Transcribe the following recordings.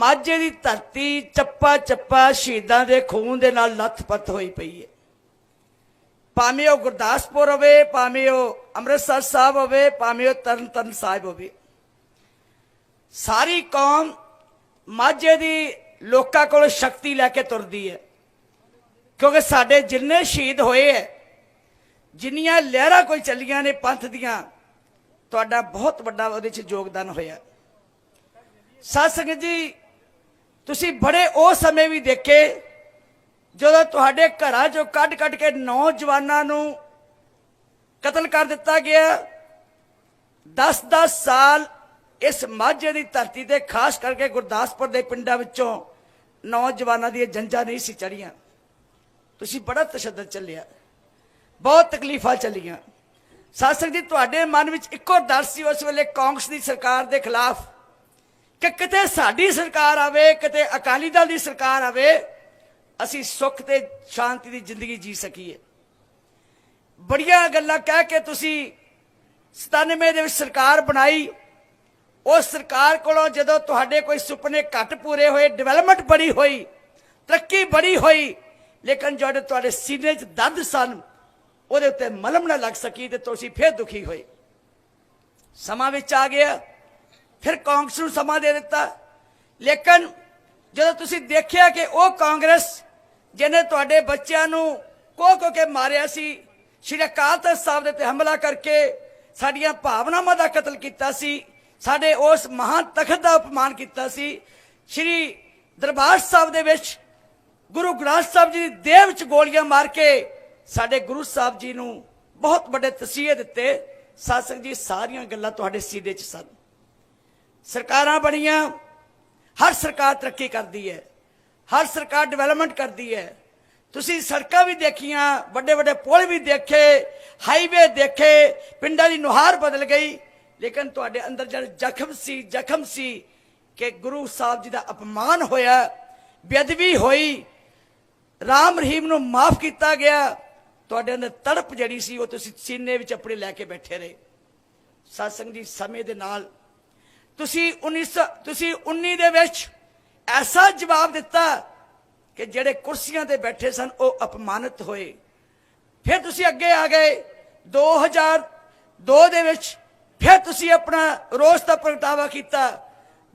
ਮਾਝੇ ਦੀ ਧਰਤੀ ਚੱਪਾ ਚੱਪਾ ਸ਼ਹੀਦਾਂ ਦੇ ਖੂਨ ਦੇ ਨਾਲ ਲੱਥਪੱਥ ਹੋਈ ਪਈ ਹੈ। ਭਾਵੇਂ ਉਹ ਗੁਰਦਾਸਪੁਰ ਹੋਵੇ, ਭਾਵੇਂ ਉਹ ਅੰਮ੍ਰਿਤਸਰ ਸਾਹਿਬ ਹੋਵੇ, ਭਾਵੇਂ ਉਹ ਤਰਨਤਾਰਨ ਸਾਹਿਬ ਹੋਵੇ। ਸਾਰੀ ਕੌਮ ਮਾਝੇ ਦੀ ਲੋਕਾਂ ਕੋਲ ਸ਼ਕਤੀ ਲੈ ਕੇ ਤੁਰਦੀ ਹੈ। ਕਿਉਂਕਿ ਸਾਡੇ ਜਿੰਨੇ ਸ਼ਹੀਦ ਹੋਏ ਹੈ, ਜਿੰਨੀਆਂ ਲਹਿਰਾਂ ਕੋਈ ਚੱਲੀਆਂ ਨੇ ਪੰਥ ਦੀਆਂ, ਤੁਹਾਡਾ ਬਹੁਤ ਵੱਡਾ ਉਹਦੇ 'ਚ ਯੋਗਦਾਨ ਹੋਇਆ। ਸਾਧ ਸੰਗਤ ਜੀ ਤੁਸੀਂ ਬੜੇ ਉਹ ਸਮੇਂ ਵੀ ਦੇਖੇ ਜਦੋਂ ਤੁਹਾਡੇ ਘਰਾਂ 'ਚੋਂ ਕੱਢ ਕੱਢ ਕੇ ਨੌਜਵਾਨਾਂ ਨੂੰ ਕਤਲ ਕਰ ਦਿੱਤਾ ਗਿਆ। 10-10 ਸਾਲ ਇਸ ਮਾਝੇ ਦੀ ਧਰਤੀ ਤੇ, ਖਾਸ ਕਰਕੇ ਗੁਰਦਾਸਪੁਰ ਦੇ ਪਿੰਡਾਂ ਵਿੱਚੋਂ ਨੌਜਵਾਨਾਂ ਦੀਆਂ ਜੰਜਾਂ ਨਹੀਂ ਸੀ ਚੜੀਆਂ ਤੁਸੀਂ ਬੜਾ ਤਸ਼ੱਦਦ ਚੱਲਿਆ। ਬਹੁਤ ਤਕਲੀਫਾਂ ਚੱਲੀਆਂ। ਸਾਧ ਸੰਗਤ ਜੀ, ਤੁਹਾਡੇ ਮਨ ਵਿੱਚ ਇੱਕੋ ਡਰ ਸੀ ਉਸ ਵੇਲੇ ਕਾਂਗਰਸ ਦੀ ਸਰਕਾਰ ਦੇ ਖਿਲਾਫ। ਕਿ ਕਿਤੇ ਸਾਡੀ ਸਰਕਾਰ ਆਵੇ, ਕਿਤੇ ਅਕਾਲੀ ਦਲ ਦੀ ਸਰਕਾਰ ਆਵੇ, ਅਸੀਂ ਸੁੱਖ ਤੇ ਸ਼ਾਂਤੀ ਦੀ ਜ਼ਿੰਦਗੀ ਜੀ ਸਕੀਏ। ਬੜੀਆਂ ਗੱਲਾਂ ਕਹਿ ਕੇ ਤੁਸੀਂ 97 ਦੇ ਵਿੱਚ ਸਰਕਾਰ ਬਣਾਈ। ਉਸ ਸਰਕਾਰ ਕੋਲੋਂ ਜਦੋਂ ਤੁਹਾਡੇ ਕੋਈ ਸੁਪਨੇ ਘੱਟ ਪੂਰੇ ਹੋਏ ਡਿਵੈਲਪਮੈਂਟ ਬੜੀ ਹੋਈ, ਤਰੱਕੀ ਬੜੀ ਹੋਈ, ਲੇਕਿਨ ਜਿਹੜੇ ਤੁਹਾਡੇ ਸੀਨੇ 'ਚ ਦਰਦ ਸਨ, ਉਹਦੇ ਉੱਤੇ ਮਲਮ ਨਾ ਲੱਗ ਸਕੀ ਤੇ ਤੁਸੀਂ ਫਿਰ ਦੁਖੀ ਹੋਏ। ਸਮਾਂ ਵਿੱਚ ਆ ਗਿਆ। ਫਿਰ ਕਾਂਗਰਸ ਨੂੰ ਸਮਾਂ ਦੇ ਦਿੱਤਾ। ਲੇਕਿਨ ਜਦੋਂ ਤੁਸੀਂ ਦੇਖਿਆ ਕਿ ਉਹ ਕਾਂਗਰਸ ਜਿਹਨੇ ਤੁਹਾਡੇ ਬੱਚਿਆਂ ਨੂੰ ਕੋ ਕੋ ਕੇ ਮਾਰਿਆ ਸੀ, ਸ਼੍ਰੀ ਅਕਾਲ ਤਖਤ ਸਾਹਿਬ ਦੇ ਤੇ ਹਮਲਾ ਕਰਕੇ ਸਾਡੀਆਂ ਭਾਵਨਾਵਾਂ ਦਾ ਕਤਲ ਕੀਤਾ ਸੀ, ਸਾਡੇ ਉਸ ਮਹਾਨ ਤਖਤ ਦਾ ਅਪਮਾਨ ਕੀਤਾ ਸੀ, ਸ਼੍ਰੀ ਦਰਬਾਰ ਸਾਹਿਬ ਦੇ ਵਿੱਚ, ਗੁਰੂ ਗ੍ਰੰਥ ਸਾਹਿਬ ਜੀ ਦੀ ਦੇਹ ਵਿੱਚ ਗੋਲੀਆਂ ਮਾਰ ਕੇ ਸਾਡੇ ਗੁਰੂ ਸਾਹਿਬ ਜੀ ਨੂੰ ਬਹੁਤ ਵੱਡੇ ਤਸੀਹੇ ਦਿੱਤੇ। ਸਾਧ ਸੰਗਤ ਜੀ, ਸਾਰੀਆਂ ਗੱਲਾਂ ਤੁਹਾਡੇ ਸੀਨੇ 'ਚ ਸਨ। ਸਰਕਾਰਾਂ ਬਣੀਆਂ, ਹਰ ਸਰਕਾਰ ਤਰੱਕੀ ਕਰਦੀ ਹੈ, ਹਰ ਸਰਕਾਰ ਡਿਵੈਲਪਮੈਂਟ ਕਰਦੀ ਹੈ। ਤੁਸੀਂ ਸੜਕਾਂ ਵੀ ਦੇਖੀਆਂ ਵੱਡੇ ਵੱਡੇ ਪੁਲ ਵੀ ਦੇਖੇ ਹਾਈਵੇ ਦੇਖੇ, ਪਿੰਡਾਂ ਦੀ ਨੁਹਾਰ ਬਦਲ ਗਈ, ਲੇਕਿਨ ਤੁਹਾਡੇ ਅੰਦਰ ਜਿਹੜਾ ਜ਼ਖਮ ਸੀ ਜ਼ਖਮ ਸੀ ਕਿ ਗੁਰੂ ਸਾਹਿਬ ਜੀ ਦਾ ਅਪਮਾਨ ਹੋਇਆ, ਬੇਅਦਬੀ ਹੋਈ, ਰਾਮ ਰਹੀਮ ਨੂੰ ਮਾਫ ਕੀਤਾ ਗਿਆ, ਤੁਹਾਡੇ ਅੰਦਰ ਤੜਪ ਜਿਹੜੀ ਸੀ, ਉਹ ਤੁਸੀਂ ਸੀਨੇ ਵਿੱਚ ਆਪਣੇ ਲੈ ਕੇ ਬੈਠੇ ਰਹੇ। ਸਤਸੰਗ ਜੀ, ਸਮੇਂ ਦੇ ਨਾਲ ਤੁਸੀਂ 1900 ਤੁਸੀਂ 19 ਦੇ ਵਿੱਚ ਐਸਾ ਜਵਾਬ ਦਿੱਤਾ ਕਿ ਜਿਹੜੇ ਕੁਰਸੀਆਂ ਤੇ ਬੈਠੇ ਸਨ, ਉਹ ਅਪਮਾਨਿਤ ਹੋਏ। ਫਿਰ ਤੁਸੀਂ ਅੱਗੇ ਆ ਗਏ 2002 ਦੇ ਵਿੱਚ ਫਿਰ ਤੁਸੀਂ ਆਪਣਾ ਰੋਸ ਦਾ ਪ੍ਰਗਟਾਵਾ ਕੀਤਾ।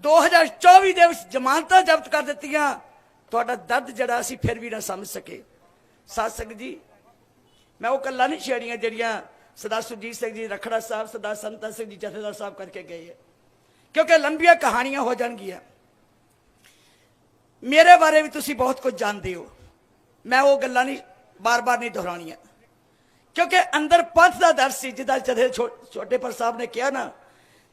2024 ਦੇ ਵਿੱਚ ਜ਼ਮਾਨਤਾਂ ਜ਼ਬਤ ਕਰ ਦਿੱਤੀਆਂ। ਤੁਹਾਡਾ ਦਰਦ ਜਿਹੜਾ ਅਸੀਂ ਫਿਰ ਵੀ ਨਾ ਸਮਝ ਸਕੇ। ਸਾਧ ਸੰਗਤ ਜੀ, ਮੈਂ ਉਹ ਗੱਲਾਂ ਨਹੀਂ ਛੇੜੀਆਂ ਜਿਹੜੀਆਂ ਸਰਦਾਰ ਸੁਰਜੀਤ ਸਿੰਘ ਜੀ, ਰਖੜਾ ਸਾਹਿਬ ਸਰਦਾਰ ਸੰਤਾ ਸਿੰਘ ਜੀ, ਜਥੇਦਾਰ ਸਾਹਿਬ ਕਰਕੇ ਗਏ ਹੈ। ਕਿਉਂਕਿ ਲੰਬੀਆਂ ਕਹਾਣੀਆਂ ਹੋ ਜਾਣਗੀਆਂ। ਮੇਰੇ ਬਾਰੇ ਵੀ ਤੁਸੀਂ ਬਹੁਤ ਕੁਝ ਜਾਣਦੇ ਹੋ। ਮੈਂ ਉਹ ਗੱਲਾਂ ਨਹੀਂ, ਬਾਰ-ਬਾਰ ਨਹੀਂ ਦੁਹਰਾਉਣੀਆਂ। ਕਿਉਂਕਿ ਅੰਦਰ ਪੰਥ ਦਾ ਦਰ ਸੀ, ਜਿੱਦਾਂ ਜਥੇ ਛੋਟੇ ਪਰ ਸਾਹਿਬ ਨੇ ਕਿਹਾ ਨਾ,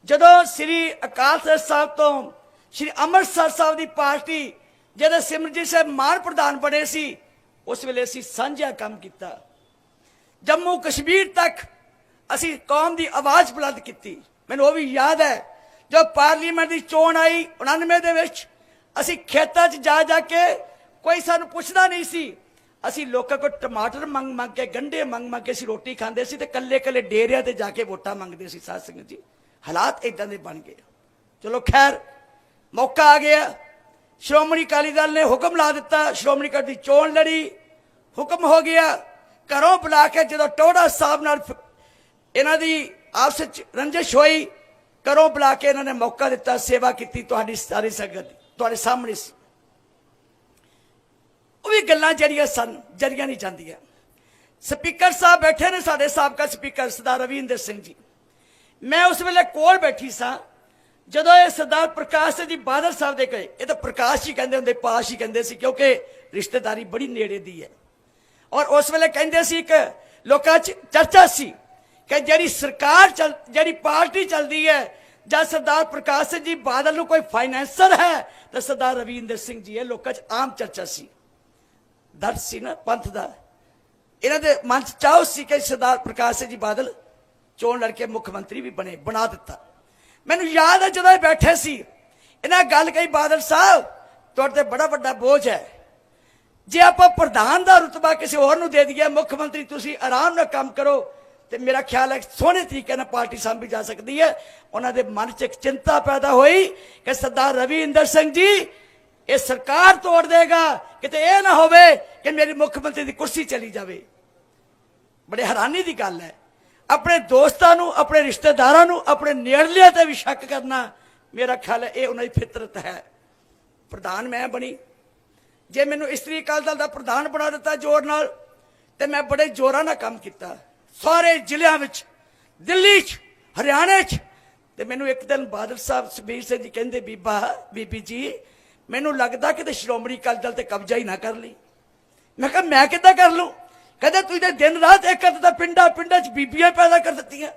ਜਦੋਂ ਸ੍ਰੀ ਅਕਾਲ ਤਖਤ ਸਾਹਿਬ ਤੋਂ ਸ੍ਰੀ ਅੰਮ੍ਰਿਤਸਰ ਸਾਹਿਬ ਦੀ ਪਾਰਟੀ, ਜਦੋਂ ਸਿਮਰਜੀਤ ਸਾਹਿਬ ਮਾਨ ਪ੍ਰਧਾਨ ਬਣੇ ਸੀ, ਉਸ ਵੇਲੇ ਅਸੀਂ ਸਾਂਝਾ ਕੰਮ ਕੀਤਾ। ਜੰਮੂ ਕਸ਼ਮੀਰ ਤੱਕ ਅਸੀਂ ਕੌਮ ਦੀ ਆਵਾਜ਼ ਬੁਲੰਦ ਕੀਤੀ। ਮੈਨੂੰ ਉਹ ਵੀ ਯਾਦ ਹੈ ਜਦੋਂ ਪਾਰਲੀਮੈਂਟ ਦੀ ਚੋਣ ਆਈ 99 ਦੇ ਵਿੱਚ, ਅਸੀਂ ਖੇਤਾਂ 'ਚ ਜਾ ਜਾ ਕੇ ਕੋਈ ਸਾਨੂੰ ਪੁੱਛਦਾ ਨਹੀਂ ਸੀ। ਅਸੀਂ ਲੋਕਾਂ ਕੋਲ ਟਮਾਟਰ ਮੰਗ ਮੰਗ ਕੇ, ਗੰਢੇ ਮੰਗ ਮੰਗ ਕੇ ਅਸੀਂ ਰੋਟੀ ਖਾਂਦੇ ਸੀ ਤੇ ਕੱਲੇ ਕੱਲੇ ਡੇਰਿਆਂ ਤੇ ਜਾ ਕੇ ਵੋਟਾਂ ਮੰਗਦੇ ਸੀ ਸਾਧ ਸੰਗਤ ਜੀ। ਹਾਲਾਤ ਇਦਾਂ ਦੇ ਬਣ ਗਏ। ਚਲੋ ਖੈਰ, ਮੌਕਾ ਆ ਗਿਆ। ਸ਼੍ਰੋਮਣੀ ਅਕਾਲੀ ਦਲ ਨੇ ਹੁਕਮ ਲਾ ਦਿੱਤਾ, ਸ਼੍ਰੋਮਣੀ ਅਕਾਲੀ ਦੀ ਚੋਣ ਲੜੀ, ਹੁਕਮ ਹੋ ਗਿਆ। ਘਰੋਂ ਬੁਲਾ ਕੇ ਜਦੋਂ ਟੋੜਾ ਸਾਹਿਬ ਨਾਲ ਇਹਨਾਂ ਦੀ ਆਪਸ ਵਿੱਚ ਰੰਜਿਸ਼ ਹੋਈ ਘਰੋਂ ਬੁਲਾ ਕੇ ਇਹਨਾਂ ਨੇ ਮੌਕਾ ਦਿੱਤਾ ਸੇਵਾ ਕੀਤੀ ਤੁਹਾਡੀ ਸਾਰੀ ਸੰਗਤ ਦੀ, ਤੁਹਾਡੇ ਸਾਹਮਣੇ ਸੀ। ਉਹ ਵੀ ਗੱਲਾਂ ਜਿਹੜੀਆਂ ਸਨ ਜਰੀਆਂ ਨਹੀਂ ਜਾਂਦੀਆਂ। ਸਪੀਕਰ ਸਾਹਿਬ ਬੈਠੇ ਨੇ ਸਾਡੇ ਸਾਬਕਾ ਸਪੀਕਰ ਸਰਦਾਰ ਰਵਿੰਦਰ ਸਿੰਘ ਜੀ। ਮੈਂ ਉਸ ਵੇਲੇ ਕੋਲ ਬੈਠੀ ਸਾਂ ਜਦੋਂ ਇਹ ਸਰਦਾਰ ਪ੍ਰਕਾਸ਼ ਸਿੰਘ ਜੀ ਬਾਦਲ ਸਾਹਿਬ ਦੇ ਗਏ ਇਹ ਤਾਂ ਪ੍ਰਕਾਸ਼ ਹੀ ਕਹਿੰਦੇ ਹੁੰਦੇ ਪਾਸ਼ ਹੀ ਕਹਿੰਦੇ ਸੀ ਕਿਉਂਕਿ ਰਿਸ਼ਤੇਦਾਰੀ ਬੜੀ ਨੇੜੇ ਦੀ ਹੈ। ਔਰ ਉਸ ਵੇਲੇ ਕਹਿੰਦੇ ਸੀ ਇੱਕ ਲੋਕਾਂ 'ਚ ਚਰਚਾ ਸੀ ਕਿ ਜਿਹੜੀ ਸਰਕਾਰ ਚੱਲ, ਜਿਹੜੀ ਪਾਰਟੀ ਚੱਲਦੀ ਹੈ, ਜਾਂ ਸਰਦਾਰ ਪ੍ਰਕਾਸ਼ ਸਿੰਘ ਜੀ ਬਾਦਲ ਨੂੰ ਕੋਈ ਫਾਈਨੈਂਸਰ ਹੈ, ਤਾਂ ਸਰਦਾਰ ਰਵਿੰਦਰ ਸਿੰਘ ਜੀ, ਇਹ ਲੋਕਾਂ 'ਚ ਆਮ ਚਰਚਾ ਸੀ। ਦਰਦ ਸੀ ਨਾ, ਪੰਥ ਦਾ। ਇਹਨਾਂ ਦੇ ਮਨ 'ਚ ਚਾਹ ਸੀ ਕਿ ਸਰਦਾਰ ਪ੍ਰਕਾਸ਼ ਸਿੰਘ ਜੀ ਬਾਦਲ ਚੋਣ ਲੜ ਕੇ ਮੁੱਖ ਮੰਤਰੀ ਵੀ ਬਣੇ, ਬਣਾ ਦਿੱਤਾ। ਮੈਨੂੰ ਯਾਦ ਹੈ ਜਦੋਂ ਇਹ ਬੈਠੇ ਸੀ, ਇਹਨਾਂ ਗੱਲ ਕਹੀ, ਬਾਦਲ ਸਾਹਿਬ, ਤੁਹਾਡੇ ਤੇ ਬੜਾ ਵੱਡਾ ਬੋਝ ਹੈ। ਜੇ ਆਪਾਂ ਪ੍ਰਧਾਨ ਦਾ ਰੁਤਬਾ ਕਿਸੇ ਹੋਰ ਨੂੰ ਦੇ ਦਈਏ, ਮੁੱਖ ਮੰਤਰੀ ਤੁਸੀਂ ਆਰਾਮ ਨਾਲ ਕੰਮ ਕਰੋ ਤੇ ਮੇਰਾ ਖਿਆਲ ਹੈ ਸੋਹਣੇ ਤਰੀਕੇ ਨਾਲ ਪਾਰਟੀ ਸਾਂਭੀ ਜਾ ਸਕਦੀ ਹੈ। ਉਹਨਾਂ ਦੇ ਮਨ 'ਚ ਇੱਕ ਚਿੰਤਾ ਪੈਦਾ ਹੋਈ ਕਿ ਸਰਦਾਰ ਰਵਿੰਦਰ ਸਿੰਘ ਜੀ, ਇਹ ਸਰਕਾਰ ਤੋੜ ਦੇਗਾ, ਕਿਤੇ ਇਹ ਨਾ ਹੋਵੇ ਕਿ ਮੇਰੀ ਮੁੱਖ ਮੰਤਰੀ ਦੀ ਕੁਰਸੀ ਚਲੀ ਜਾਵੇ। ਬੜੇ ਹੈਰਾਨੀ ਦੀ ਗੱਲ ਹੈ। ਆਪਣੇ ਦੋਸਤਾਂ ਨੂੰ, ਆਪਣੇ ਰਿਸ਼ਤੇਦਾਰਾਂ ਨੂੰ, ਆਪਣੇ ਨੇੜਲਿਆਂ ਤੇ ਵੀ ਸ਼ੱਕ ਕਰਨਾ ਮੇਰਾ ਖਿਆਲ ਹੈ ਇਹ ਉਹਨਾਂ ਦੀ ਫਿਤਰਤ ਹੈ। ਪ੍ਰਧਾਨ ਮੈਂ ਬਣੀ। ਜੇ ਮੈਨੂੰ ਇਸਤਰੀ ਅਕਾਲੀ ਦਲ ਦਾ ਪ੍ਰਧਾਨ ਬਣਾ ਦਿੱਤਾ ਜ਼ੋਰ ਨਾਲ, ਤੇ ਮੈਂ ਬੜੇ ਜ਼ੋਰਾਂ ਨਾਲ ਕੰਮ ਕੀਤਾ। ਸਾਰੇ ਜ਼ਿਲ੍ਹਿਆਂ ਵਿੱਚ, ਦਿੱਲੀ 'ਚ, ਹਰਿਆਣੇ 'ਚ। ਤੇ ਮੈਨੂੰ ਇੱਕ ਦਿਨ ਬਾਦਲ ਸਾਹਿਬ ਸੁਬੀਰ ਸਿੰਘ ਜੀ ਕਹਿੰਦੇ, ਬੀਬਾ, ਬੀਬੀ ਜੀ, ਮੈਨੂੰ ਲੱਗਦਾ ਕਿ ਤੇ ਸ਼੍ਰੋਮਣੀ ਅਕਾਲੀ ਦਲ ਤੇ ਕਬਜ਼ਾ ਹੀ ਨਾ ਕਰ ਲਈ। ਮੈਂ ਕਿਹਾ, ਮੈਂ ਕਿੱਦਾਂ ਕਰ ਲੂੰ? ਕਹਿੰਦੇ ਤੁਸੀਂ ਤੇ ਦਿਨ ਰਾਤ ਇੱਕ ਅੱਧ ਤਾਂ ਪਿੰਡਾਂ ਪਿੰਡਾਂ 'ਚ ਬੀਬੀਆਂ ਪੈਦਾ ਕਰ ਦਿੱਤੀਆਂ।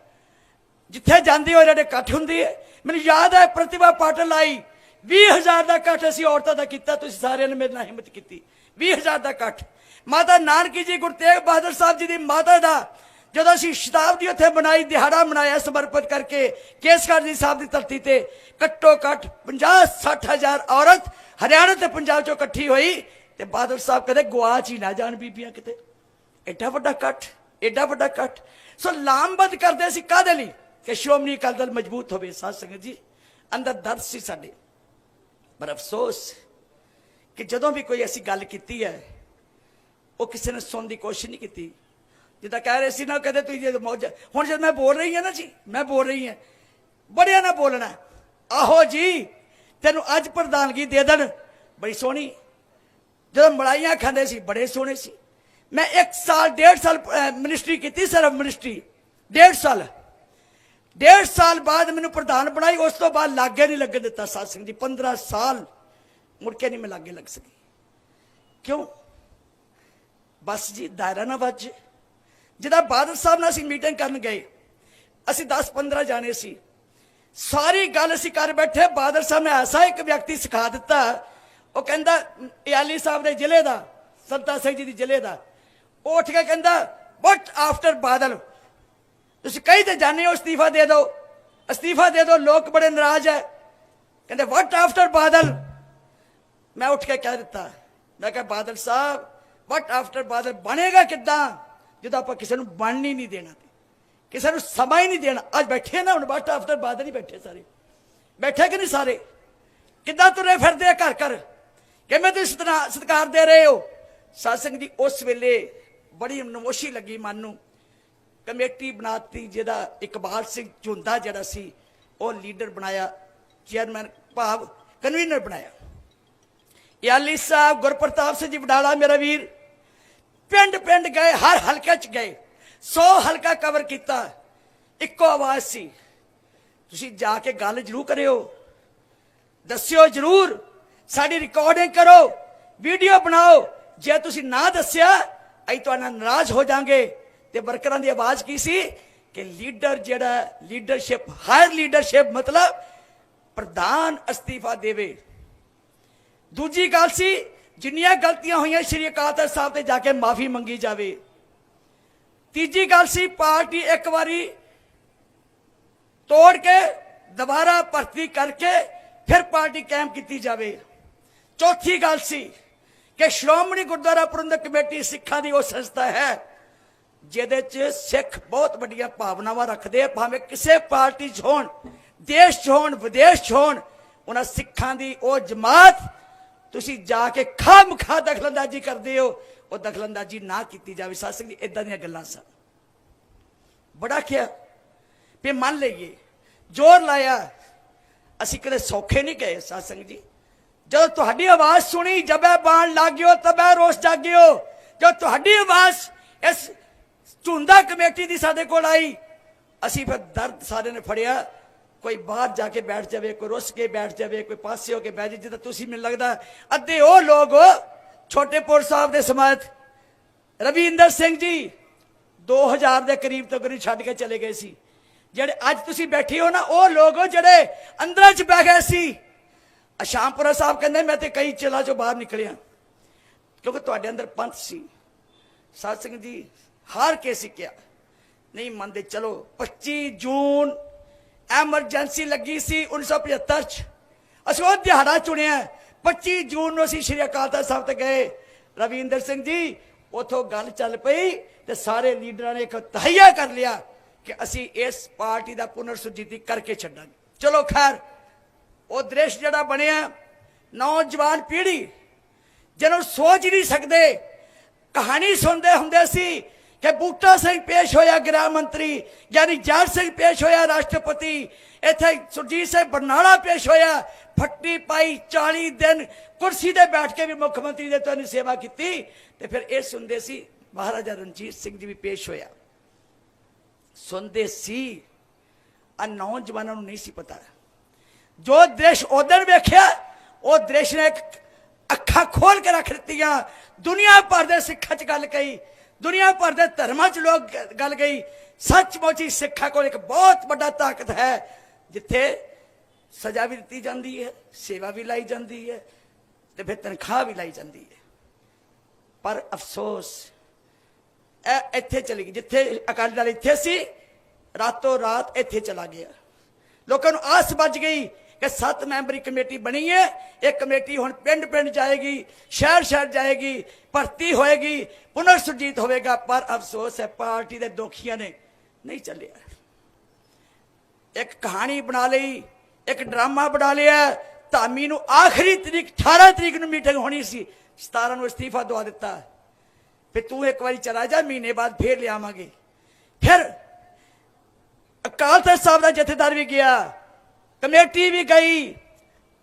ਜਿੱਥੇ ਜਾਂਦੇ ਹੋ, ਜਿਹੜੇ ਇਕੱਠ ਹੁੰਦੀ ਹੈ ਮੈਨੂੰ ਯਾਦ ਹੈ, ਪ੍ਰਤਿਭਾ ਪਾਟਲ ਆਈ। 20000 ਦਾ ਇਕੱਠ ਅਸੀਂ ਔਰਤਾਂ ਦਾ ਕੀਤਾ, ਤੁਸੀਂ ਸਾਰਿਆਂ ਨੇ ਮੇਰੇ ਨਾਲ ਹਿੰਮਤ ਕੀਤੀ। 20000 ਦਾ ਇਕੱਠ। ਮਾਤਾ ਨਾਨਕੀ ਜੀ, ਗੁਰੂ ਤੇਗ ਬਹਾਦਰ ਸਾਹਿਬ ਜੀ ਦੀ ਮਾਤਾ ਦਾ ਜਦੋਂ ਅਸੀਂ ਸ਼ਤਾਬਦੀ ਉੱਥੇ ਬਣਾਈ ਦਿਹਾੜਾ ਮਨਾਇਆ ਸਮਰਪਿਤ ਕਰਕੇ, ਕੇਸਗੜ੍ਹ ਜੀ ਸਾਹਿਬ ਦੀ ਧਰਤੀ ਤੇ ਘੱਟੋ ਘੱਟ 50 60000 ਔਰਤ ਹਰਿਆਣਾ ਤੇ ਪੰਜਾਬ ਚੋਂ ਇਕੱਠੀ ਹੋਈ ਤੇ ਬਾਦਲ ਸਾਹਿਬ ਕਦੇ ਗਵਾਚ ਹੀ ਨਾ ਜਾਣ ਬੀਬੀਆਂ ਕਿਤੇ। ਐਡਾ ਵੱਡਾ ਇਕੱਠ ਐਡਾ ਵੱਡਾ ਇਕੱਠ। ਸੋ ਲਾਮਬੰਦ ਕਰਦੇ ਸੀ ਕਾਦੇ ਲਈ? ਕਿ ਸ਼੍ਰੋਮਣੀ ਅਕਾਲੀ ਦਲ ਮਜ਼ਬੂਤ ਹੋਵੇ, ਸਾਧ ਸੰਗਤ ਜੀ। ਅੰਦਰ ਦਰਦ ਸੀ ਸਾਡੇ। ਪਰ ਅਫਸੋਸ ਕਿ ਜਦੋਂ ਵੀ ਕੋਈ ਐਸੀ ਗੱਲ ਕੀਤੀ ਹੈ, ਉਹ ਕਿਸੇ ਨੇ ਸੁਣਨ ਦੀ ਕੋਸ਼ਿਸ਼ ਨਹੀਂ ਕੀਤੀ। ਜਿੱਦਾਂ ਕਹਿ ਰਹੇ ਸੀ ਨਾ, ਕਹਿੰਦੇ ਤੁਸੀਂ ਜੇ ਮੌਜ ਹੁਣ ਜਦ ਮੈਂ ਬੋਲ ਰਹੀ ਹਾਂ ਨਾ ਜੀ, ਮੈਂ ਬੋਲ ਰਹੀ ਹਾਂ। ਬੜਿਆ ਨਾ ਬੋਲਣਾ। ਆਹੋ ਜੀ, ਤੈਨੂੰ ਅੱਜ ਪ੍ਰਧਾਨਗੀ ਦੇ ਦੇਣ। ਬੜੀ ਸੋਹਣੀ, ਜਦੋਂ ਮਲਾਈਆਂ ਖਾਂਦੇ ਸੀ, ਬੜੇ ਸੋਹਣੇ ਸੀ। ਮੈਂ 1 ਸਾਲ, ਡੇਢ ਸਾਲ ਮਿਨਿਸਟਰੀ ਕੀਤੀ ਸਿਰਫ ਮਿਨਿਸਟਰੀ ਡੇਢ ਸਾਲ। ਡੇਢ ਸਾਲ ਬਾਅਦ ਮੈਨੂੰ ਪ੍ਰਧਾਨ ਬਣਾਈ, ਉਸ ਤੋਂ ਬਾਅਦ ਲਾਗੇ ਨਹੀਂ ਲੱਗਣ ਦਿੱਤਾ ਸਾਧ ਸਿੰਘ ਜੀ 15 ਸਾਲ ਮੁੜ ਕੇ ਨਹੀਂ ਮੈਂ ਲਾਗੇ ਲੱਗ ਸਕੀ। ਕਿਉਂ? ਬਸ ਜੀ, ਦਾਇਰਾ ਨਾ ਵੱਜ। ਜਿਹਦਾ ਬਾਦਲ ਸਾਹਿਬ ਨਾਲ ਅਸੀਂ ਮੀਟਿੰਗ ਕਰਨ ਗਏ, ਅਸੀਂ 10 15 ਜਾਣੇ ਸੀ। ਸਾਰੀ ਗੱਲ ਅਸੀਂ ਕਰ ਬੈਠੇ, ਬਾਦਲ ਸਾਹਿਬ ਨੇ ਐਸਾ ਇੱਕ ਵਿਅਕਤੀ ਸਿਖਾ ਦਿੱਤਾ, ਉਹ ਕਹਿੰਦਾ ਇਆਲੀ ਸਾਹਿਬ ਦੇ ਜ਼ਿਲ੍ਹੇ ਦਾ, ਸੰਤਾ ਸਿੰਘ ਜੀ ਦੀ ਜ਼ਿਲ੍ਹੇ ਦਾ। ਉਹ ਉੱਠ ਕੇ ਕਹਿੰਦਾ ਵਟ ਆਫਟਰ ਬਾਦਲ? ਤੁਸੀਂ ਕਹੀ ਤੇ ਜਾਣੇ ਹੋ, ਅਸਤੀਫਾ ਦੇ ਦਿਓ। ਅਸਤੀਫਾ ਦੇ ਦਿਓ, ਲੋਕ ਬੜੇ ਨਾਰਾਜ਼ ਹੈ ਕਹਿੰਦੇ ਵਟ ਆਫਟਰ ਬਾਦਲ? ਮੈਂ ਉੱਠ ਕੇ ਕਹਿ ਦਿੱਤਾ। ਮੈਂ ਕਿਹਾ, ਬਾਦਲ ਸਾਹਿਬ ਵਟ ਆਫਟਰ ਬਾਦਲ ਬਣੇਗਾ ਕਿੱਦਾਂ? ਜਦੋਂ ਆਪਾਂ ਕਿਸੇ ਨੂੰ ਬਣਨ ਹੀ ਨਹੀਂ ਦੇਣਾ ਤੇ, ਕਿਸੇ ਨੂੰ ਸਮਾਂ ਹੀ ਨਹੀਂ ਦੇਣਾ। ਅੱਜ ਬੈਠੇ ਨਾ, ਹੁਣ ਵਟ ਆਫਟਰ ਬਾਦਲ ਹੀ ਬੈਠੇ ਸਾਰੇ। ਬੈਠੇ ਕਿ ਨਹੀਂ ਸਾਰੇ? ਕਿੱਦਾਂ ਤੁਰੇ ਫਿਰਦੇ ਆ ਘਰ ਘਰ? ਕਿਵੇਂ ਤੁਸੀਂ ਸਤਨਾ- ਸਤਿਕਾਰ ਦੇ ਰਹੇ ਹੋ? ਸਾਧ ਸੰਗਤ ਜੀ, ਉਸ ਵੇਲੇ ਬੜੀ ਨਮੋਸ਼ੀ ਲੱਗੀ ਮਨ ਨੂੰ। ਕਮੇਟੀ ਬਣਾਤੀ, ਜਿਹਦਾ ਇਕਬਾਲ ਸਿੰਘ ਝੁੰਦਾ ਜਿਹੜਾ ਸੀ, ਉਹ ਲੀਡਰ ਬਣਾਇਆ, ਚੇਅਰਮੈਨ ਭਾਵ ਕਨਵੀਨਰ ਬਣਾਇਆ। ਯਾਲੀ ਸਾਹਿਬ ਗੁਰਪ੍ਰਤਾਪ ਸਿੰਘ ਜੀ ਵਡਾਲਾ, ਮੇਰਾ ਵੀਰ। ਪਿੰਡ ਪਿੰਡ ਗਏ, ਹਰ ਹਲਕੇ ਚ ਗਏ। 100 ਹਲਕਾ ਕਵਰ ਕੀਤਾ। ਇੱਕੋ ਆਵਾਜ਼ ਸੀ, ਤੁਸੀਂ ਜਾ ਕੇ ਗੱਲ ਜ਼ਰੂਰ ਕਰਿਓ। ਦੱਸਿਓ ਜ਼ਰੂਰ, ਸਾਡੀ ਰਿਕਾਰਡਿੰਗ ਕਰੋ ਵੀਡੀਓ ਬਣਾਓ। ਜੇ ਤੁਸੀਂ ਨਾ ਦੱਸਿਆ, ਅਸੀਂ ਤੁਹਾਡਾ ਨਾਰਾਜ਼ ਹੋ ਜਾਾਂਗੇ। ਤੇ ਵਰਕਰਾਂ ਦੀ ਆਵਾਜ਼ ਕੀ ਸੀ? ਕਿ ਲੀਡਰ ਜਿਹੜਾ ਲੀਡਰਸ਼ਿਪ ਹਾਇਰ ਲੀਡਰਸ਼ਿਪ ਮਤਲਬ ਪ੍ਰਧਾਨ ਅਸਤੀਫਾ ਦੇਵੇ। ਦੂਜੀ ਗੱਲ ਸੀ ਜਿੰਨੀਆਂ ਗਲਤੀਆਂ ਹੋਈਆਂ ਸ਼੍ਰੀ ਅਕਾਲ ਤਖਤ ਸਾਹਿਬ ਤੇ ਜਾ ਕੇ ਮਾਫੀ ਮੰਗੀ ਜਾਵੇ। ਤੀਜੀ ਗੱਲ ਸੀ, ਪਾਰਟੀ ਇੱਕ ਵਾਰੀ ਤੋੜ ਕੇ ਦੁਬਾਰਾ ਭਰਤੀ ਕਰਕੇ ਫਿਰ ਪਾਰਟੀ ਕਾਇਮ ਕੀਤੀ ਜਾਵੇ। ਚੌਥੀ ਗੱਲ ਸੀ ਕਿ ਸ਼੍ਰੋਮਣੀ ਗੁਰਦੁਆਰਾ ਪ੍ਰਬੰਧਕ ਕਮੇਟੀ ਸਿੱਖਾਂ ਦੀ ਉਹ ਸੰਸਥਾ ਹੈ, ਜਿਹਦੇ 'ਚ ਸਿੱਖ ਬਹੁਤ ਵੱਡੀਆਂ ਭਾਵਨਾਵਾਂ ਰੱਖਦੇ ਆ, ਭਾਵੇਂ ਕਿਸੇ ਪਾਰਟੀ 'ਚ ਹੋਣ, ਦੇਸ਼ 'ਚ ਹੋਣ, ਵਿਦੇਸ਼ 'ਚ ਹੋਣ, ਉਹਨਾਂ ਸਿੱਖਾਂ ਦੀ ਉਹ ਜਮਾਤ ਤੁਸੀਂ ਜਾ ਕੇ ਖਾਮਖਾ ਦਖਲਅੰਦਾਜ਼ੀ ਕਰਦੇ ਹੋ, ਉਹ ਦਖਲਅੰਦਾਜ਼ੀ ਨਾ ਕੀਤੀ ਜਾਵੇ। ਸਾਧ ਸੰਗਤ ਇਦਾਂ ਦੀਆਂ ਗੱਲਾਂ ਸਨ। ਬੜਾ ਕਿਹਾ ਵੀ ਮੰਨ ਲਈਏ, ਜ਼ੋਰ ਲਾਇਆ, ਅਸੀਂ ਕਦੇ ਸੌਖੇ ਨਹੀਂ ਗਏ ਸਾਧ ਸੰਗਤ ਜੀ। ਜਦੋਂ ਤੁਹਾਡੀ ਆਵਾਜ਼ ਸੁਣੀ, ਜਬੈ ਬਾਣ ਲੱਗਿਓ, ਤਬੈ ਰੋਸ ਜਾਗਿਓ। ਜਦ ਤੁਹਾਡੀ ਆਵਾਜ਼ ਇਸ ਝੁੰਦਾ ਕਮੇਟੀ ਦੀ ਸਾਡੇ ਕੋਲ ਆਈ, ਅਸੀਂ ਫਿਰ ਦਰਦ ਸਾਰੇ ਨੇ ਫੜਿਆ ਕੋਈ ਬਾਹਰ ਜਾ ਕੇ ਬੈਠ ਜਾਵੇ, ਕੋਈ ਰੁੱਸ ਕੇ ਬੈਠ ਜਾਵੇ, ਕੋਈ ਪਾਸੇ ਹੋ ਕੇ ਬੈਠ ਜਾਵੇ, ਜਿੱਦਾਂ ਤੁਸੀਂ ਮੈਨੂੰ ਲੱਗਦਾ ਅੱਧੇ ਉਹ ਲੋਕ ਛੋਟੇਪੁਰ ਸਾਹਿਬ ਦੇ ਸਮਾਜ। ਰਵਿੰਦਰ ਸਿੰਘ ਜੀ 2000 ਦੇ ਕਰੀਬ ਤੋਂ ਕਰੀਬ ਛੱਡ ਕੇ ਚਲੇ ਗਏ ਸੀ। ਜਿਹੜੇ ਅੱਜ ਤੁਸੀਂ ਬੈਠੇ ਹੋ ਨਾ, ਉਹ ਲੋਕ ਜਿਹੜੇ ਅੰਦਰਾਂ ਚ ਬਹਿ ਗਏ ਸੀ। ਅਸ਼ਾਮਪੁਰਾ ਸਾਹਿਬ ਕਹਿੰਦੇ, ਮੈਂ ਤੇ ਕਈ ਚਲਾ ਚੋਂ ਬਾਹਰ ਨਿਕਲਿਆ। ਕਿਉਂਕਿ ਤੁਹਾਡੇ ਅੰਦਰ ਪੰਥ ਸੀ। ਸਾਧ ਸਿੰਘ ਜੀ, ਹਾਰ ਕੇ ਸਿੱਕਿਆ ਨਹੀਂ ਮੰਨਦੇ, ਚਲੋ 25 ਜੂਨ ਐਮਰਜੈਂਸੀ ਲੱਗੀ ਸੀ 1975 ਚ। ਅਸੀਂ ਉਹ ਦਿਹਾੜਾ ਚੁਣਿਆ 25 ਜੂਨ ਨੂੰ ਅਸੀਂ ਸ਼੍ਰੀ ਅਕਾਲ ਤਖਤ ਸਾਹਿਬ ਤੇ ਗਏ। ਰਵਿੰਦਰ ਸਿੰਘ ਜੀ, ਉਥੋਂ ਗੱਲ ਚੱਲ ਪਈ ਤੇ ਸਾਰੇ ਲੀਡਰਾਂ ਨੇ ਇੱਕ ਤਹਈਆ ਕਰ ਲਿਆ ਕਿ ਅਸੀਂ ਇਸ ਪਾਰਟੀ ਦਾ ਪੁਨਰ ਸੁਜੀਤੀ ਕਰਕੇ ਛੱਡਾਂਗੇ। ਚਲੋ ਖੈਰ, ਉਹ ਦ੍ਰਿਸ਼ ਜਿਹੜਾ ਬਣਿਆ, ਨੌਜਵਾਨ ਪੀੜ੍ਹੀ, ਜਿਹਨੂੰ ਸੋਚ ਹੀ ਨਹੀਂ ਸਕਦੇ, ਕਹਾਣੀ ਸੁਣਦੇ ਹੁੰਦੇ ਸੀ ਕਿ ਬੂਟਾ ਸਿੰਘ ਪੇਸ਼ ਹੋਇਆ ਗ੍ਰਹਿ ਮੰਤਰੀ, ਯਾਨੀ ਜੱਜ ਸਿੰਘ ਪੇਸ਼ ਹੋਇਆ ਰਾਸ਼ਟਰਪਤੀ, ਇੱਥੇ ਸੁਰਜੀਤ ਸਿੰਘ ਬਰਨਾਲਾ ਪੇਸ਼ ਹੋਇਆ, ਫੱਟੀ ਪਾਈ 40 ਦਿਨ ਕੁਰਸੀ ਤੇ ਬੈਠ ਕੇ ਵੀ ਮੁੱਖ ਮੰਤਰੀ ਦੇ ਤੋਂ ਸੇਵਾ ਕੀਤੀ, ਤੇ ਫਿਰ ਇਹ ਸੁਣਦੇ ਸੀ, ਮਹਾਰਾਜਾ ਰਣਜੀਤ ਸਿੰਘ ਜੀ ਵੀ ਪੇਸ਼ ਹੋਇਆ। ਸੁਣਦੇ ਸੀ, ਆ ਨੌਜਵਾਨਾਂ ਨੂੰ ਨਹੀਂ ਸੀ ਪਤਾ। ਜੋ ਦ੍ਰਿਸ਼ ਉਧਰ ਵੇਖਿਆ, ਉਹ ਦ੍ਰਿਸ਼ ਨੇ ਅੱਖਾਂ ਖੋਲ ਕੇ ਰੱਖ ਦਿੱਤੀਆਂ, ਦੁਨੀਆ ਭਰ ਦੇ ਸਿੱਖਾਂ 'ਚ ਗੱਲ ਕਹੀ ਦੁਨੀਆ ਭਰ ਦੇ ਧਰਮਾਂ 'ਚ ਲੋਕ ਗ- ਗੱਲ ਗਈ ਸੱਚਮੁੱਚ ਸਿੱਖਾਂ ਕੋਲ ਇੱਕ ਬਹੁਤ ਵੱਡਾ ਤਾਕਤ ਹੈ, ਜਿੱਥੇ ਸਜ਼ਾ ਵੀ ਦਿੱਤੀ ਜਾਂਦੀ ਹੈ, ਸੇਵਾ ਵੀ ਲਾਈ ਜਾਂਦੀ ਹੈ, ਤੇ ਫਿਰ ਤਨਖਾਹ ਵੀ ਲਾਈ ਜਾਂਦੀ ਹੈ। ਪਰ ਅਫਸੋਸ, ਇਹ ਇੱਥੇ ਚਲੀ ਗਈ, ਜਿੱਥੇ ਅਕਾਲੀ ਦਲ ਇੱਥੇ ਸੀ, ਰਾਤੋਂ ਰਾਤ ਇੱਥੇ ਚਲਾ ਗਿਆ। ਲੋਕਾਂ ਨੂੰ ਆਸ ਵੱਜ ਗਈ ਕਿ ਸੱਤ ਮੈਂਬਰੀ ਕਮੇਟੀ ਬਣੀ ਹੈ। ਇਹ ਕਮੇਟੀ ਹੁਣ ਪਿੰਡ ਪਿੰਡ ਜਾਏਗੀ ਸ਼ਹਿਰ ਸ਼ਹਿਰ ਜਾਏਗੀ, ਭਰਤੀ ਹੋਏਗੀ ਪੁਨਰ ਸੁਰਜੀਤ ਹੋਵੇਗਾ, ਪਰ ਅਫਸੋਸ ਹੈ, ਪਾਰਟੀ ਦੇ ਦੋਖੀਆਂ ਨੇ ਨਹੀਂ ਚੱਲਿਆ। ਇੱਕ ਕਹਾਣੀ ਬਣਾ ਲਈ, ਇੱਕ ਡਰਾਮਾ ਬਣਾ ਲਿਆ। ਧਾਮੀ ਨੂੰ ਆਖਰੀ ਤਰੀਕ 18 ਤਰੀਕ ਨੂੰ ਮੀਟਿੰਗ ਹੋਣੀ ਸੀ। 17 ਨੂੰ ਅਸਤੀਫਾ ਦਵਾ ਦਿੱਤਾ। ਫਿਰ ਤੂੰ ਇੱਕ ਵਾਰੀ ਚਲਾ ਜਾ, ਮਹੀਨੇ ਬਾਅਦ ਫੇਰ ਲਿਆਵਾਂਗੇ। ਫਿਰ ਅਕਾਲ ਤਖਤ ਸਾਹਿਬ ਦਾ ਜਥੇਦਾਰ ਵੀ ਗਿਆ। ਕਮੇਟੀ ਵੀ ਗਈ।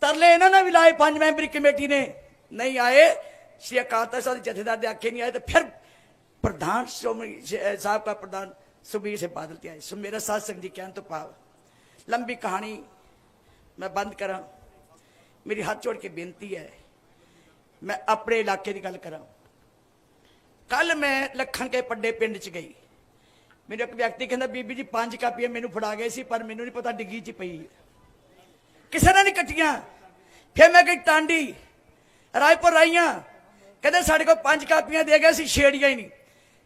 ਤਰਲੇ ਇਹਨਾਂ ਨੇ ਵੀ ਲਾਏ, ਪੰਜ ਮੈਂਬਰੀ ਕਮੇਟੀ ਨੇ। ਨਹੀਂ ਆਏ। ਸ਼੍ਰੀ ਅਕਾਲ ਤਖਤ ਸਾਹਿਬ ਦੇ ਜਥੇਦਾਰ ਦੇ ਆਖੇ ਨਹੀਂ ਆਏ, ਤੇ ਫਿਰ ਪ੍ਰਧਾਨ ਸ਼੍ਰੋਮਣੀ ਸ਼- ਸਾਹਿਬ ਦਾ ਪ੍ਰਧਾਨ ਸੁਬੀਰ ਸੇ ਬਾਦਲ ਤੇ ਆਏ। ਸੋ ਮੇਰਾ ਸਾਧ ਸੰਗਤ ਜੀ ਕਹਿਣ ਤੋਂ ਭਾਵ, ਲੰਬੀ ਕਹਾਣੀ ਮੈਂ ਬੰਦ ਕਰਾਂ। ਮੇਰੀ ਹੱਥ ਜੋੜ ਕੇ ਬੇਨਤੀ ਹੈ, ਮੈਂ ਆਪਣੇ ਇਲਾਕੇ ਦੀ ਗੱਲ ਕਰਾਂ। ਕੱਲ ਮੈਂ ਲੱਖਾਂ ਕੇ ਪੱਡੇ ਪਿੰਡ ਚ ਗਈ। ਮੈਨੂੰ ਇੱਕ ਵਿਅਕਤੀ ਕਹਿੰਦਾ, ਬੀਬੀ ਜੀ, ਪੰਜ ਕਾਪੀਆਂ ਮੈਨੂੰ ਫੜਾ ਗਏ ਸੀ, ਪਰ ਮੈਨੂੰ ਨਹੀਂ ਪਤਾ ਡਿੱਗੀ ਚ ਪਈ। ਕਿਸੇ ਨੇ ਨਹੀਂ ਕੱਟੀਆਂ। ਫਿਰ ਮੈਂ ਗਈ ਟਾਂਡੀ, ਰਾਏਪੁਰ ਰਾਈਆਂ। ਕਹਿੰਦੇ ਸਾਡੇ ਕੋਲ ਪੰਜ ਕਾਪੀਆਂ ਦੇ ਗਏ ਸੀ ਛੇੜੀਆਂ ਹੀ ਨਹੀਂ।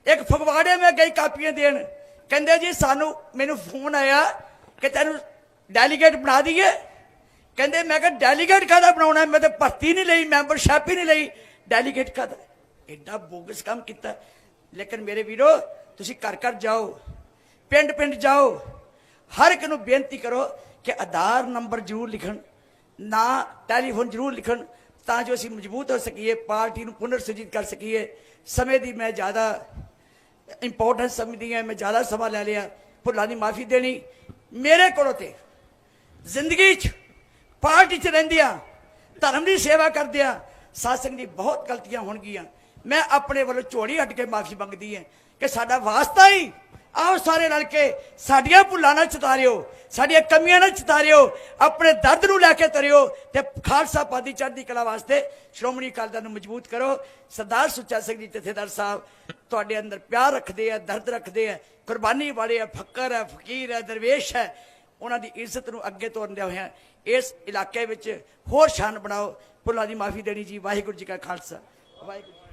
ਇੱਕ ਫਗਵਾੜੇ ਮੈਂ ਗਈ ਕਾਪੀਆਂ ਦੇਣ। ਕਹਿੰਦੇ ਜੀ ਸਾਨੂੰ, ਮੈਨੂੰ ਫੋਨ ਆਇਆ ਕਿ ਤੈਨੂੰ ਡੈਲੀਗੇਟ ਬਣਾ ਦਈਏ। ਕਹਿੰਦੇ ਮੈਂ ਕਿਹਾ ਡੈਲੀਗੇਟ ਕਾਹਦਾ ਬਣਾਉਣਾ? ਮੈਂ ਤਾਂ ਭਰਤੀ ਨਹੀਂ ਲਈ ਮੈਂਬਰਸ਼ਿਪ ਹੀ ਨਹੀਂ ਲਈ। ਡੈਲੀਗੇਟ ਕਾਹਦਾ? ਐਡਾ ਬੋਗਸ ਕੰਮ ਕੀਤਾ। ਲੇਕਿਨ ਮੇਰੇ ਵੀਰੋ, ਤੁਸੀਂ ਘਰ ਘਰ ਜਾਓ, ਪਿੰਡ ਪਿੰਡ ਜਾਓ। ਹਰ ਇੱਕ ਨੂੰ ਬੇਨਤੀ ਕਰੋ ਕਿ ਆਧਾਰ ਨੰਬਰ ਜ਼ਰੂਰ ਲਿਖਣ ਨਾ ਟੈਲੀਫੋਨ ਜ਼ਰੂਰ ਲਿਖਣ ਤਾਂ ਜੋ ਅਸੀਂ ਮਜ਼ਬੂਤ ਹੋ ਸਕੀਏ ਪਾਰਟੀ ਨੂੰ ਪੁਨਰ ਸੁਰਜੀਤ ਕਰ ਸਕੀਏ ਸਮੇਂ ਦੀ ਮੈਂ ਜ਼ਿਆਦਾ ਇੰਪੋਰਟੈਂਸ ਸਮਝਦੀ ਹਾਂ ਮੈਂ ਜ਼ਿਆਦਾ ਸਮਾਂ ਲੈ ਲਿਆ ਭੁੱਲਾਂ ਦੀ ਮਾਫੀ ਦੇਣੀ ਮੇਰੇ ਕੋਲੋਂ ਤੇ ਜ਼ਿੰਦਗੀ 'ਚ ਪਾਰਟੀ 'ਚ ਰਹਿੰਦਿਆਂ ਧਰਮ ਦੀ ਸੇਵਾ ਕਰਦਿਆਂ ਸਾਸੰਗ ਦੀ ਬਹੁਤ ਗਲਤੀਆਂ ਹੋਣਗੀਆਂ ਮੈਂ ਆਪਣੇ ਵੱਲੋਂ ਝੋਲੀ ਹੱਟ ਕੇ ਮਾਫੀ ਮੰਗਦੀ ਹਾਂ ਕਿ ਸਾਡਾ ਵਾਸਤਾ ਹੀ ਆਓ ਸਾਰੇ ਰਲ ਕੇ ਸਾਡੀਆਂ ਭੁੱਲਾਂ ਨਾਲ ਚਿਤਾਰਿਓ ਸਾਡੀਆਂ ਕਮੀਆਂ ਨਾਲ ਚਿਤਾਰਿਓ ਆਪਣੇ ਦਰਦ ਨੂੰ ਲੈ ਕੇ ਤਰਿਓ ਤੇ ਖਾਲਸਾ ਪਾਦੀ ਚੜ੍ਹਦੀ ਕਲਾ ਵਾਸਤੇ ਸ਼੍ਰੋਮਣੀ ਅਕਾਲੀ ਦਲ ਨੂੰ ਮਜ਼ਬੂਤ ਕਰੋ। ਸਰਦਾਰ ਸੁੱਚਾ ਸਿੰਘ ਜੀ ਜਥੇਦਾਰ ਸਾਹਿਬ, ਤੁਹਾਡੇ ਅੰਦਰ ਪਿਆਰ ਰੱਖਦੇ ਆ, ਦਰਦ ਰੱਖਦੇ ਆ, ਕੁਰਬਾਨੀ ਵਾਲੇ ਆ, ਫਕਰ ਹੈ ਫਕੀਰ ਹੈ ਦਰਵੇਸ਼ ਹੈ ਉਹਨਾਂ ਦੀ ਇੱਜ਼ਤ ਨੂੰ ਅੱਗੇ ਤੋਰਦੇ ਹੋਇਆ ਇਸ ਇਲਾਕੇ ਵਿੱਚ ਹੋਰ ਸ਼ਾਨ ਬਣਾਓ। ਭੁੱਲਾਂ ਦੀ ਮਾਫੀ ਦੇਣੀ ਜੀ। ਵਾਹਿਗੁਰੂ ਜੀ ਕਾ ਖਾਲਸਾ। ਵਾਹਿਗੁਰੂ